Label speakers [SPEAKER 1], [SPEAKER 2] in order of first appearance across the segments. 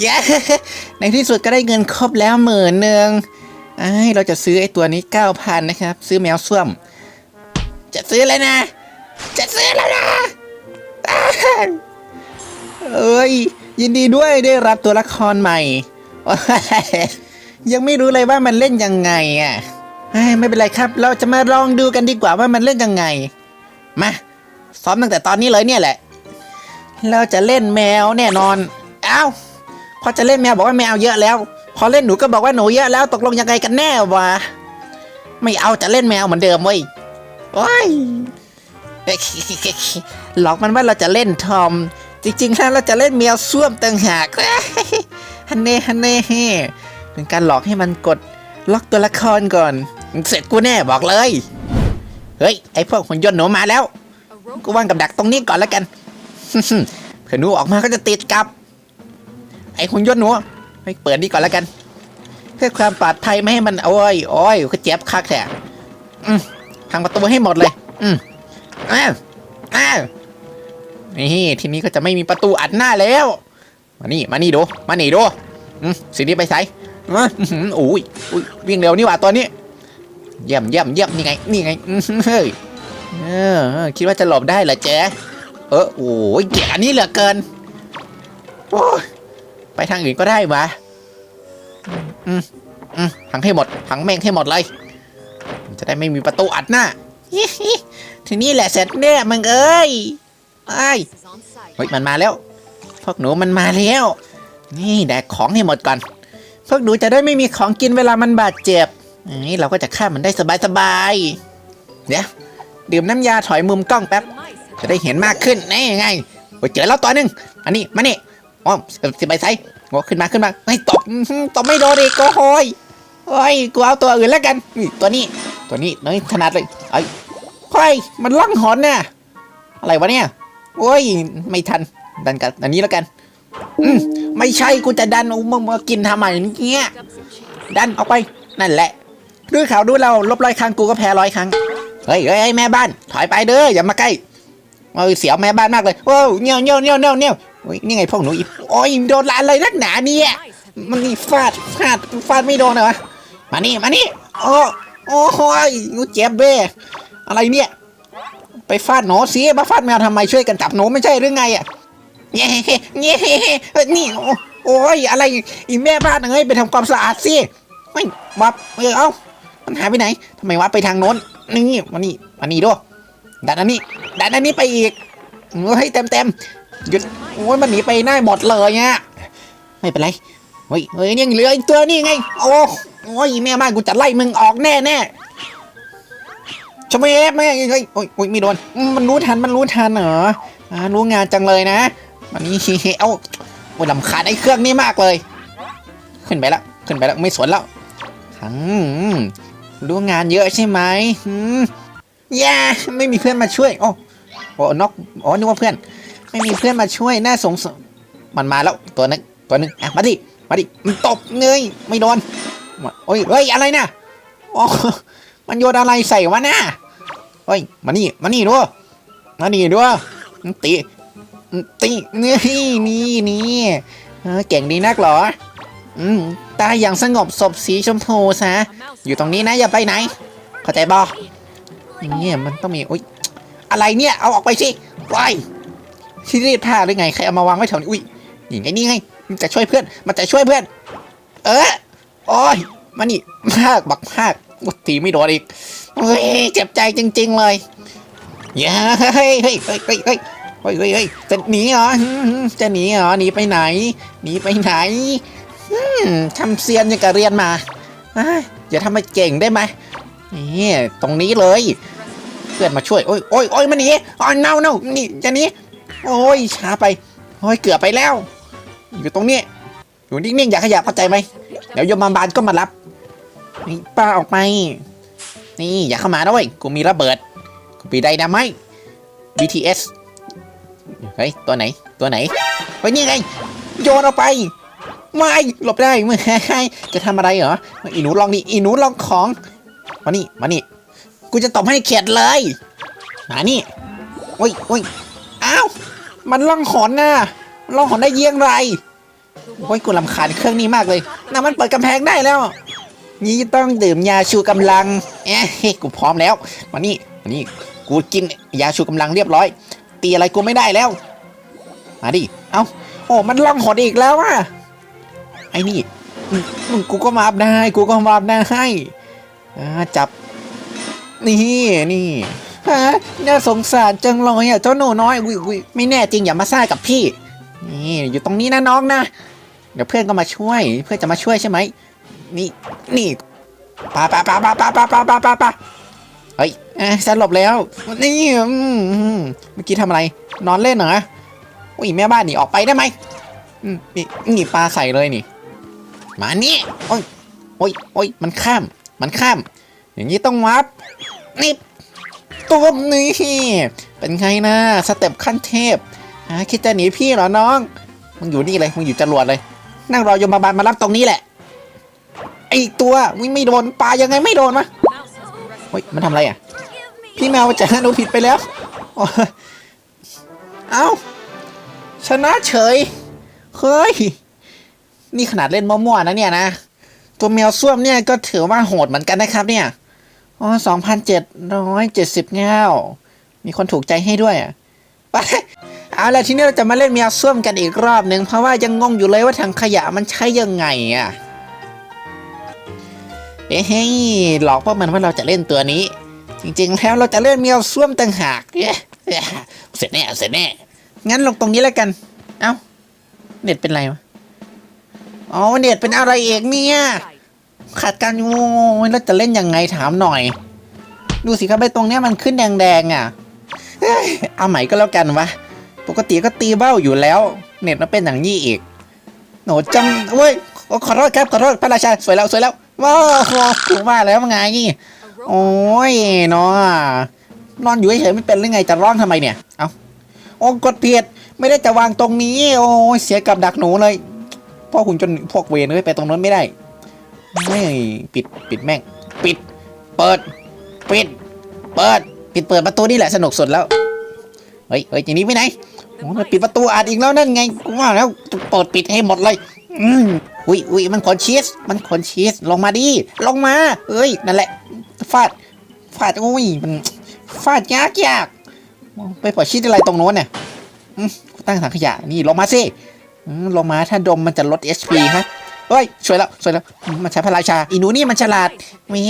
[SPEAKER 1] เย้ในที่สุดก็ได้เงินครบแล้วหมื่นหนึ่งไอ้เราจะซื้อไอ้ตัวนี้เก้าพันนะครับ ซื้อแมวส้วม จะซื้อเลยนะ จะซื้อแล้วนะเอ้ยยินดีด้วยได้รับตัวละครใหม่ ยังไม่รู้เลยว่ามันเล่นยังไงอะไม่เป็นไรครับ เราจะมาลองดูกันดีกว่าว่ามันเล่นยังไง มาซ้อมตั้งแต่ตอนนี้เลยเนี่ยแหละ เราจะเล่นแมวแน่นอน เอ้า พอจะเล่นแมวบอกว่าแมวเยอะแล้ว พอเล่นหนูก็บอกว่าหนูเยอะแล้วตกลงยังไงกันแน่วะไม่เอาจะเล่นแมวเหมือนเดิมเว้ยโอ้ยหลอกมันว่าเราจะเล่นทอม จริงๆแล้วเราจะเล่นแมวส้วมต่างหากฮันเน่ฮันเน่เป็นการหลอกให้มันกดล็อกตัวละครก่อน เสร็จกูแน่บอกเลย เฮ้ย ไอพวกหุ่นยนต์หนูมาแล้ว กูวางกับดักตรงนี้ก่อนแล้วกันเผื่อหนูออกมาก็จะติดกับ ไอหุ่นยนต์หนูไปเปิดนี่ก่อนแล้วกัน เพื่อความปลอดภัยไม่ให้มันโอ้ยโอ้ยก็เจ็บคักแท้อืมพังประตูให้หมดเลย อืมอ้าวอ้าวนี่ทีนี้ก็จะไม่มีประตูอัดหน้าแล้ว มานี่มานี่ดูมานี่ดูอืมสิ่งนี้ไปใส่อื้อหืออุ้ยอุ้ยวิ่งเร็วนี่หว่าตัวนี้เยี่ยมเยี่ยมเยี่ยมนี่ไงนี่ไงอื้อเฮ้ยเออคิดว่าจะหลบได้เหรอเจ๊เออโอ้ยเกลียดอันนี้เหลือเกินโอ้ย ไปทางอื่นก็ได้วะอืมอืมพังให้หมดพังแม่งให้หมดเลย จะได้ไม่มีประตูอัดหน้าทีนี้แหละเสร็จเนี่ยมึงเอ้ยไอ้เฮ้ยมันมาแล้ว พวกหนูมันมาแล้ว นี่แดกของให้หมดก่อน พวกหนูจะได้ไม่มีของกินเวลามันบาดเจ็บนี่เราก็จะฆ่ามันได้สบายๆเดี๋ยวดื่มน้ำยาถอยมุมกล้องแป๊บ จะได้เห็นมากขึ้นนี่ไงโอ้เจอแล้วตัวหนึ่งอันนี้มานี่ อ๋อสิบใบไซโอ้ขึ้นมาขึ้นมาไอ้ตบตบไม่โดนอีกโอ้โหยโอ้ยกูเอาตัวอื่นแล้วกันนี่ตัวนี้ตัวนี้น้อยถนัดเลยไอ้ยเฮ้ยมันล่องหอนน่ะอะไรวะเนี่ยโอ้ยไม่ทันดันกันอันนี้แล้วกันอืมไม่ใช่กูจะดันเอามึงมากินทำไมเนี่ยดันออกไปนั่นแหละดูข่าวดูเราลบร้อยครั้งกูก็แพ้ร้อยครั้งเฮ้ยเฮ้ยแม่บ้าน ถอยไปเด้ออย่ามาใกล้เอ้ยเสียวแม่บ้านมากเลยโอ้วเนี่ยวเนี่ยวเนี่ยวเนี่ยวเนี่ยว โอ้ยนี่ไงพวกหนูอีโอ้ยโดนอะไรนักหนาเนี่ยมันนี่ฟาดฟาดฟาดไม่โดนเหรอมานี่มานี่โอ้โอ้ยกูเจ็บเบ้อะไรเนี่ย ไปฟาดหนูสิมาฟาดแมวทำไมช่วยกันจับหนูไม่ใช่หรือไงอะเงี้ยเงี้ยนี่โอ้โอ้ยอะไรอีแม่บ้านเอ้ยไปทำความสะอาดสิไม่วับเออเอ้ามันหายไปไหนทำไมวับไปทางโน้นนี่มานี่มานี่ด้วยดันอันนี้ดันอันนี้ไปอีก เฮ้ยเต็มเต็มหยุดโอ้ยมันหนีไปได้หมดเลยเนี่ยไม่เป็นไรเฮ้ยเฮ้ยยังเหลืออีกตัวนี่ไง โอ้โอ้ยแม่บ้านกูจะไล่มึงออกแน่แน่ชะเมฟแม่เฮ้ยโอ้ยโอ้ยไม่โดน มันรู้ทันมันรู้ทันเหรออ่ารู้งานจังเลยนะวันนี้เอ้าโอ้ยลำคาญไอ้เครื่องนี้มากเลย ขึ้นไปแล้วขึ้นไปแล้วไม่สนแล้วอืมรู้งานเยอะใช่ไหมอืมแย่ไม่มีเพื่อนมาช่วยโอ้ โอ้นอกอ๋อนึกว่าเพื่อน ไม่มีเพื่อนมาช่วยน่าสงสารมันมาแล้วตัวนึงตัวนึงอะมาดิมาดิมันตบเงยไม่โดนโอ้ยเฮ้ยอะไรนะโอ้มันโยนอะไรใส่วะน่ะเฮ้ยมานี่มานี่ด้วยมานี่ด้วยตีตีนี่นี่นี่เก่งดีนักหรออืมตายอย่างสงบศพสีชมพูซะอยู่ตรงนี้นะอย่าไปไหน เข้าใจบอเนี่ยมันต้องมีอุ้ย อะไรเนี่ย เอาออกไปสิไปที่รีดผ้าหรือไง ใครเอามาวางไว้แถวนี้ อุ้ยนี่ไงนี่ไง มันจะช่วยเพื่อน มันจะช่วยเพื่อน เออโอ้ยมานี่มากบักมากตีไม่โดนอีก เฮ้ย เจ็บใจจริง ๆ เลยอย่าเฮ้ยเฮ้ยเฮ้ยเฮ้ยเฮ้ยเฮ้ยจะหนีเหรอ จะหนีเหรอ หนีไปไหน หนีไปไหนทำเซียนยังกะเรียนมาอย่าทำให้เก่งได้ไหมนี่ตรงนี้เลย เพื่อนมาช่วยโอ้ยโอ้ยโอ้ยมันหนีอ๋อเน่าเน่านี่จะหนีโอ้ยช้าไปโอ้ยเกือบไปแล้ว อยู่ตรงนี้อยู่นิ่งๆอย่าขยับเข้าใจไหมเดี๋ยวยมบาลก็มารับนี่ป้าออกไปนี่อย่าเข้ามาด้วยกูมีระเบิดกูปีไดนาไม BTS เฮ้ยตัวไหนตัวไหนเฮ้ยนี่ไงโยนออกไปไม่หลบได้มึงจะทำอะไรเหรออีหนูลองดิอีหนูลองของมานี่มานี่ กูจะตบให้เข็ดเลย มานี่ โอ้ยโอ้ยอ้าว มันล่องหอนน่ะล่องหอนได้เยี่ยงไร โอ้ย กูรำคาญเครื่องนี้มากเลยน่ะมันเปิดกำแพงได้แล้ว นี่ต้องดื่มยาชูกำลัง เอ๊ะกูพร้อมแล้ว มานี่ มานี่ กูกินยาชูกำลังเรียบร้อย ตีอะไรกูไม่ได้แล้ว มาดิ เอ้า โอ้ มันล่องหดอีกแล้วอะ ไอ้นี่มอืมกูก็มาบได้ กูก็มาบได้อ่าจับ นี่นี่ฮะน่าสงสารจังเลยอะเจ้าหนูน้อยวิวิไม่แน่จริงอย่ามาซ่ากับพี่ นี่อยู่ตรงนี้นะน้องนะ เดี๋ยวเพื่อนก็มาช่วย เพื่อนจะมาช่วยใช่ไหมนี่นี่ปาปาปาปาปาปาปาปาปาปาเฮ้ยเอ้ยสลบแล้ว นี่เมื่อกี้ทำอะไร นอนเล่นเหรออุ้ยแม่บ้านหนีออกไปได้ไหมอืมนี่นี่ปลาใส่เลยนี่ มานี่โอ้ยโอ้ยโอ้ยมันข้าม มันข้าม อย่างนี้ต้องวับ นี่ตุ้มนี่เป็นไงนะสเต็ปขั้นเทพคิดจะหนีพี่เหรอน้อง มึงอยู่นี่เลยมึงอยู่จรวดเลย นั่งรอยมบาลมารับตรงนี้แหละไอตัวมึงไม่โดนปลายังไงไม่โดนวะเฮ้ยมันทำอะไรอะ พี่แมวจะหนูผิดไปแล้วเอ้าชนะเฉยเฮ้ยนี่ขนาดเล่นมั่วๆนะเนี่ยนะ ตัวแมวส้วมเนี่ยก็ถือว่าโหดเหมือนกันนะครับเนี่ย อ๋อสองพันเจ็ดร้อยเจ็ดสิบเก้ามีคนถูกใจให้ด้วยอะไปเอาละทีนี้เราจะมาเล่นแมวส้วมกันอีกรอบหนึ่งเพราะว่ายังงงอยู่เลยว่าถังขยะมันใช้ยังไงอะเอ้ยหลอกพวกมันว่าเราจะเล่นตัวนี้ จริงๆแล้วเราจะเล่นแมวส้วมต่างหากเย้เสร็จแน่เสร็จแน่งั้นลงตรงนี้แล้วกัน เอ้าเน็ตเป็นไรวะอ๋อเน็ตเป็นอะไรเอกเนี่ย ขาดการโอ้ยแล้วจะเล่นยังไงถามหน่อย ดูสิครับไอ้ตรงเนี้ยมันขึ้นแดงๆอะเอาใหม่ก็แล้วกันวะ ปกติก็ตีเบ้าอยู่แล้ว เน็ตมันเป็นอย่างนี้อีกโหนจำเว้ยขอโทษครับขอโทษพระราชาสวยแล้วสวยแล้วว้าวถูกว่าแล้วไงโอ้ยเนาะนอนอยู่เฉยไม่เป็นหรือไงจะร้องทำไมเนี่ย เอาโอ้กดเพียดไม่ได้จะวางตรงนี้ โอ้ยเสียกับดักหนูเลยพ่อหุ่นจนพวกเวรเลยไปตรงนั้นไม่ได้ ไม่ปิดปิดแม่ง ปิด เปิด ปิด เปิด ปิดเปิดประตูนี่แหละสนุกสุดแล้ว เฮ้ยเฮ้ยอย่างนี้ไปไหนโอ้ยมันปิดประตูอัดอีกแล้วนั่นไงกูว่าแล้วเปิดปิดให้หมดเลยอืมอุ้ยอุ้ยมันขนชีส มันขนชีส ลงมาดิ ลงมา เอ้ย นั่นแหละ ฟาด ฟาด อุ้ย มัน ฟาดยากยาก ไปปล่อยชีสอะไรตรงโน้นเนี่ยตั้งถังขยะ นี่ลงมาสิลงมา ถ้าดมมันจะลด HP ฮะ เฮ้ยสวยแล้วสวยแล้ว มันใช้พระราชาอีหนูนี่มันฉลาดไม่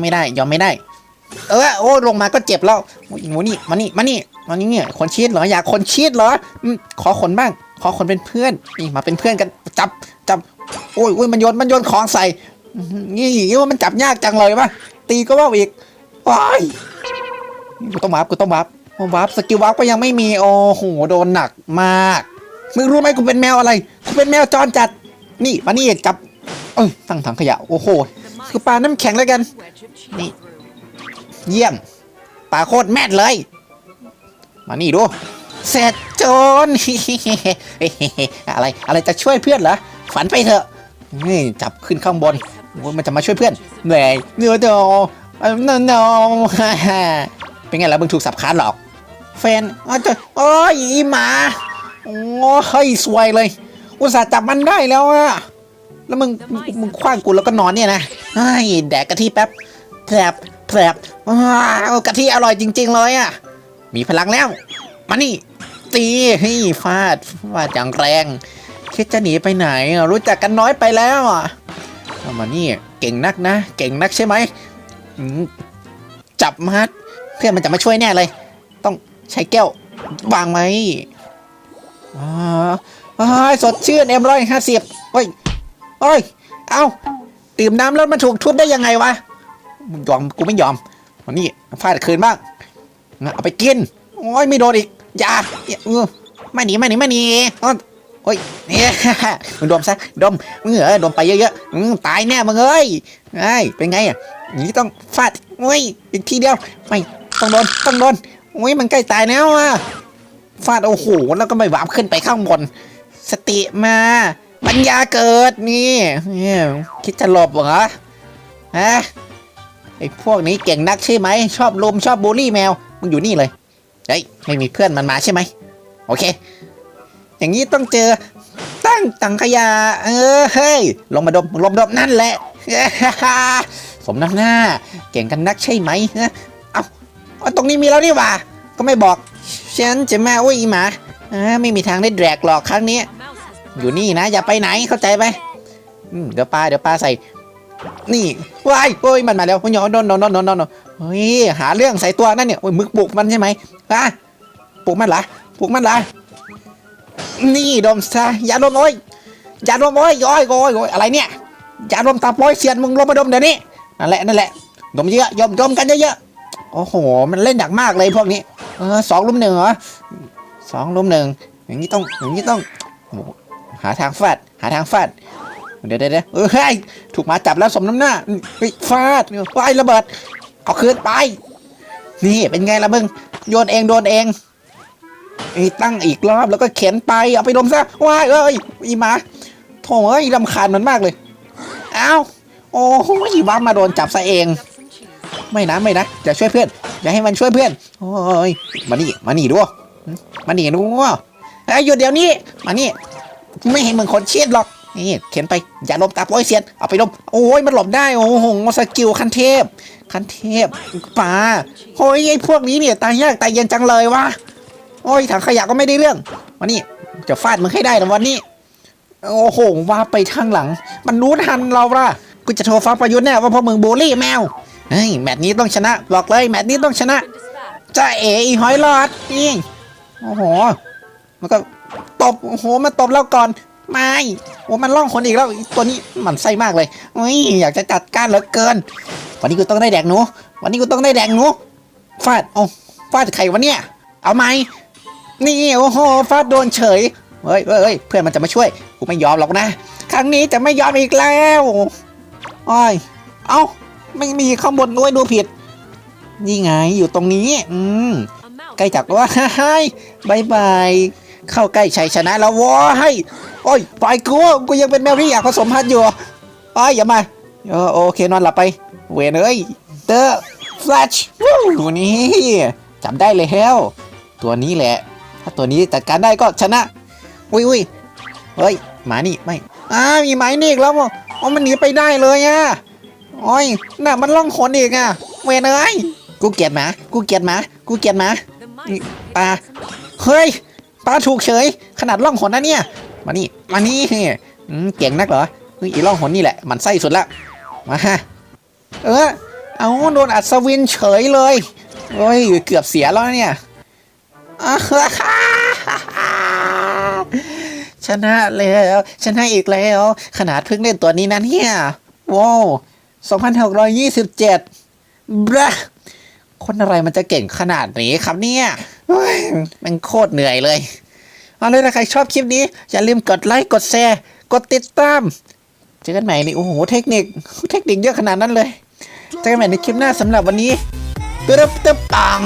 [SPEAKER 1] ไม่ได้ยอมไม่ได้ เออโอ้ลงมาก็เจ็บแล้วอีหนูนี่มานี่มานี่มานี่เนี่ยคนชีสเหรออยากคนชีสเหรออืมขอขนบ้าง ขอขนเป็นเพื่อนนี่มาเป็นเพื่อนกันจับจับโอ้ยโอ้ยมันโยนมันโยนของใส่นี่ว่ามันจับยากจังเลยวะตีก็ว่าอีกโอ้ยกูต้องวาร์ปกูต้องวาร์ปโอ้วาร์ปสกิลวาร์ปก็ยังไม่มีโอ้โหโดนหนักมากมึงรู้ไหมกูเป็นแมวอะไรกูเป็นแมวจรจัด นี่มานี่จับ เอ้ยตั้งถังขยะ โอ้โห คือปลาน้ำแข็งแล้วกัน นี่ เยี่ยม ปลาโคตรแม่นเลย มานี่ดูเสร็จจนอะไร อะไรจะช่วยเพื่อนเหรอ ฝันไปเถอะ นี่จับขึ้นข้างบน มันจะมาช่วยเพื่อนเหนื่อยเนื้อเดอเนอเนอเป็นไงล่ะมึงถูกสับขาหลอก แฟนอ๋อจะโอ้ยอีหมา โอ้ยสวยเลย อุตส่าห์จับมันได้แล้วอะแล้วมึงมึงมึงคว้างกูแล้วก็นอนเนี่ยนะไอ้ยแดกกะทิแป๊บแผลบแผลบว้าวกะทิอร่อยจริง ๆ เลยอะมีพลังแล้ว มานี่ ตีเฮ้ยฟาดฟาดอย่างแรงคิดจะหนีไปไหนอะรู้จักกันน้อยไปแล้วอะเอามานี่เก่งนักนะ เก่งนักใช่ไหมอืมจับมัดเพื่อนมันจะมาช่วยแน่เลย ต้องใช้แก้ววางไหมอ่าอ้าย สดชื่นเอ็มร้อยห้าสิบเฮ้ยเฮ้ย เอาดื่มน้ำแล้วมันถูกทุบได้ยังไงวะมึงยอมกูไม่ยอมวันนี้ฟาดคืนบ้างเอาไปกิน โอ้ยไม่โดนอีกอย่าเออไม่หนีไม่หนีไม่หนีโอ้ยเนี่ยมึงดมซะดมมึงเออดมไปเยอะๆตายแน่มึงเอ้ยไอ้เป็นไงอะย่างนี้ต้องฟาดโอ้ยอีกทีเดียวไม่ต้องโดนต้องโดนโอ้ยมันใกล้ตายแล้วอะฟาดโอ้โหแล้วก็ไม่หวาบขึ้นไปข้างบน สติมาปัญญาเกิดนี่คิดจะหลบเหรอฮะไอ้พวกนี้เก่งนักใช่ไหม ชอบลุมชอบบูลลี่แมว มึงอยู่นี่เลยเฮ้ยไม่มีเพื่อนมันมาใช่ไหมโอเค อย่างนี้ต้องเจอตั้งตังขยะเออเฮ้ยลงมาดมลงมดมนั่นแหละสมน้ำหน้า เก่งกันนักใช่ไหมเอาเอาตรงนี้มีแล้วนี่ว่าก็ไม่บอก ฉันจะมาโอ้ยอีหมาอ่าไม่มีทางได้แดกหรอกครั้งนี้ อยู่นี่นะอย่าไปไหนเข้าใจไหมอืมเดี๋ยวปลาเดี๋ยวปลาใส่ นี่ว้ายโอ้ยมันมาแล้วมันหยอนโดนโดนโดนโดนโดนเฮ้ยหาเรื่องใส่ตัวนั่นเนี่ยโอ้ยมึกปลุกมันใช่ไหมฮะปลุกมันเหรอปลุกมันเหรอนี่ดมซะอย่าดมโอ้ยอย่าดมโอ้ยโอ้ยโอ้ยโอ้ยอะไรเนี่ยอย่าดมตาปล่อยเสียนมึงลงมาดมเดี๋ยวนี้นั่นแหละนั่นแหละดมเยอะยอมดมกันเยอะๆโอ้โห มันเล่นหนักมากเลยพวกนี้เออสองลุมหนึ่งเหรอสองลุมหนึ่งอย่างนี้ต้องอย่างนี้ต้อง หาทางฟาด หาทางฟาด เดี๋ยวเดี๋ยวเดี๋ยวเออเฮ้ย ถูกหมาจับแล้วสมน้ำหน้าเฮ้ยฟาดไประเบิด เอาคืนไป นี่เป็นไงล่ะมึง โยนเองโดนเองไอ้ตั้งอีกรอบแล้วก็เข็นไป เอาไปดมซะ ว้ายเอ้ย อีหมาโถ่เอ้ยรำคาญมันมากเลยเอ้าโอ้โหอีบ้ามาโดนจับซะเอง ไม่นะไม่นะอย่าช่วยเพื่อน อย่าให้มันช่วยเพื่อน โอ้ย มานี่ มานี่ดูมานี่ดูไอ้ยหยุดเดี๋ยวนี้ มานี่ ไม่ให้มึงคนเชียดหรอก นี่เข็นไปอย่าลบตาโป้อยเซียน เอาไปลบโอ้ยมันหลบได้ โอ้โหสกิลคันเทพ คันเทพป่าโอ้ยไอ้พวกนี้เนี่ยตายยากตายเย็นจังเลยวะโอ้ยถังขยะก็ไม่ได้เรื่องวันนี้จะฟาดมึงให้ได้นะวันนี้ โอ้โหว่าไปทางหลัง มันรู้ทันเราละกูจะโทรฟ้าประยุทธ์แน่ว่าพวกมึงบูลลี่แมวเฮ้ยแมตช์นี้ต้องชนะ บอกเลยแมตช์นี้ต้องชนะจ้าเอ๋อีหอยหลอดนี่โอ้โห มันก็ ตบโอ้โหมันตบเราก่อน ไม่โอ้มันล่องคนอีกแล้วตัวนี้มันไส้มากเลยโอ้ยอยากจะจัดการเหลือเกิน วันนี้กูต้องได้แดกหนู วันนี้กูต้องได้แดกหนูฟาดเอาฟาดใครวะเนี่ย เอาไหมนี่โอ้โหฟาดโดนเฉยเฮ้ยเฮ้ยเพื่อนมันจะมาช่วยกูไม่ยอมหรอกนะ ครั้งนี้จะไม่ยอมอีกแล้วโอ้ยเอ้าไม่มีข้างบนด้วยดูผิดนี่ไงอยู่ตรงนี้ อืมใกล้จากว่าให้บายบาย เข้าใกล้ชัยชนะแล้วว้ายโอ้ยปล่อยกูกูยังเป็นแมวที่อยากผสมพันธุ์อยู่โอ้ยอย่ามาเออโอเคนอนหลับไป เวนเอ้ยเตอร์แฟลชตัวนี้จำได้เลยเฮลตัวนี้แหละ ถ้าตัวนี้จัดการได้ก็ชนะอุ้ยอุ้ยเฮ้ยหมานี่ไม่อ้ามีหมานี่อีกแล้วอะอ๋อมันหนีไปได้เลยอะโอ้ยน่ะมันล่องขนอีกอะเวนเอ้ยกูเกลียดหมา กูเกลียดหมา กูเกลียดหมาปลาเฮ้ย ปลาถูกเฉย ขนาดล่องหนนะเนี่ย มานี่ มานี่อืมเก่งนักเหรอเฮ้ยอีล่องหนนี่แหละ มันไส้สุดละ มาฮะ เออ เอาโดนอัศวินเฉยเลยเฮ้ยเกือบเสียแล้วเนี่ยชนะแล้ว ชนะอีกแล้ว ขนาดเพิ่งเล่นตัวนี้นะเนี่ยว้าว2627บรคนอะไรมันจะเก่งขนาดนี้ครับเนี่ย มันโคตรเหนื่อยเลย เอาเลยนะใครชอบคลิปนี้ อย่าลืมกดไลค์ กดแชร์ กดติดตาม เจอกันใหม่นี่โอ้โหเทคนิค เทคนิคเยอะขนาดนั้นเลย เจอกันใหม่ในคลิปหน้าสำหรับวันนี้ตึ๊บตึ๊บปัง